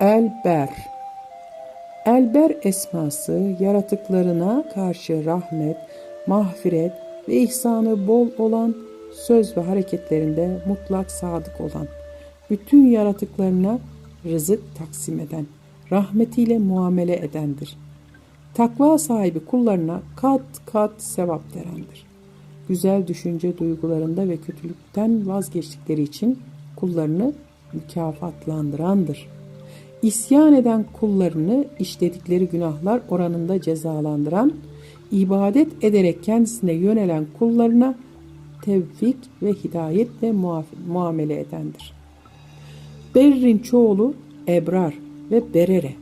Elber Elber esması yaratıklarına karşı rahmet, mağfiret ve ihsanı bol olan söz ve hareketlerinde mutlak sadık olan, bütün yaratıklarına rızık taksim eden, rahmetiyle muamele edendir. Takva sahibi kullarına kat kat sevap verendir. Güzel düşünce duygularında ve kötülükten vazgeçtikleri için kullarını mükafatlandırandır. İsyan eden kullarını işledikleri günahlar oranında cezalandıran, ibadet ederek kendisine yönelen kullarına tevfik ve hidayetle muamele edendir. Berrin çoğulu ebrar ve berere,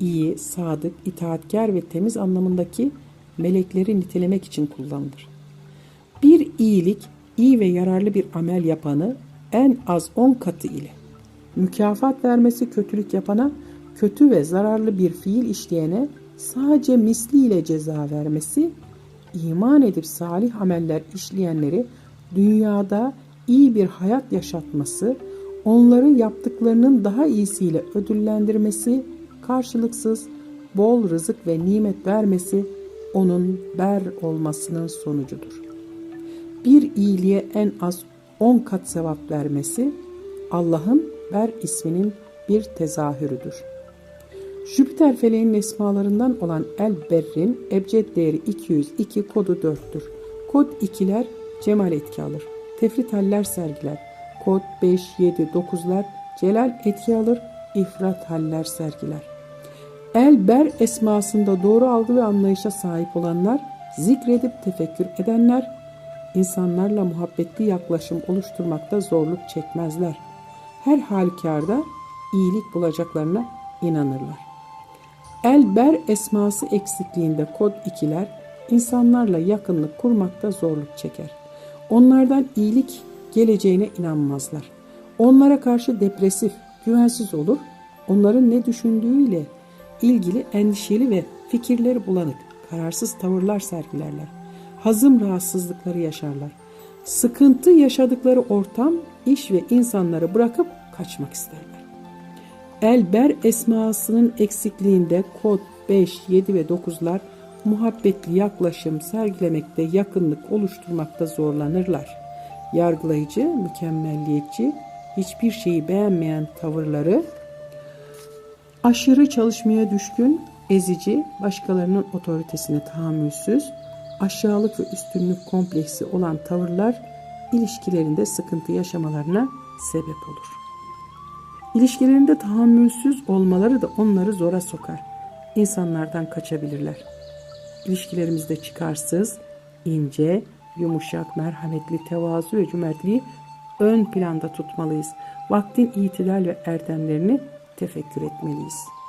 iyi, sadık, itaatkar ve temiz anlamındaki melekleri nitelemek için kullanılır. Bir iyilik, iyi ve yararlı bir amel yapanı en az on katı ile, mükafat vermesi kötülük yapana, kötü ve zararlı bir fiil işleyene sadece misliyle ceza vermesi, iman edip salih ameller işleyenleri dünyada iyi bir hayat yaşatması, onları yaptıklarının daha iyisiyle ödüllendirmesi, karşılıksız bol rızık ve nimet vermesi onun ber olmasının sonucudur. Bir iyiliğe en az on kat sevap vermesi Allah'ın ber isminin bir tezahürüdür. Jüpiter feleğinin esmalarından olan El Berrin ebced değeri 202 kodu 4'tür. Kod 2'ler cemal etki alır. Tefrit haller sergiler. Kod 5, 7, 9'lar celal etki alır. İfrat haller sergiler. El ber esmasında doğru algı ve anlayışa sahip olanlar, zikredip tefekkür edenler, insanlarla muhabbetli yaklaşım oluşturmakta zorluk çekmezler. Her halükarda iyilik bulacaklarına inanırlar. Elber esması eksikliğinde kod ikiler insanlarla yakınlık kurmakta zorluk çeker. Onlardan iyilik geleceğine inanmazlar. Onlara karşı depresif, güvensiz olur. Onların ne düşündüğüyle ilgili endişeli ve fikirleri bulanık, kararsız tavırlar sergilerler. Hazım rahatsızlıkları yaşarlar. Sıkıntı yaşadıkları ortam, iş ve insanları bırakıp kaçmak isterler. Elber esmasının eksikliğinde kod 5, 7 ve 9'lar muhabbetli yaklaşım sergilemekte, yakınlık oluşturmakta zorlanırlar. Yargılayıcı, mükemmelliyetçi, hiçbir şeyi beğenmeyen tavırları, aşırı çalışmaya düşkün, ezici, başkalarının otoritesine tahammülsüz, aşağılık ve üstünlük kompleksi olan tavırlar ilişkilerinde sıkıntı yaşamalarına sebep olur. İlişkilerinde tahammülsüz olmaları da onları zora sokar. İnsanlardan kaçabilirler. İlişkilerimizde çıkarsız, ince, yumuşak, merhametli, tevazu ve cömertliği ön planda tutmalıyız. Vaktin itidal ve erdemlerini tefekkür etmeliyiz.''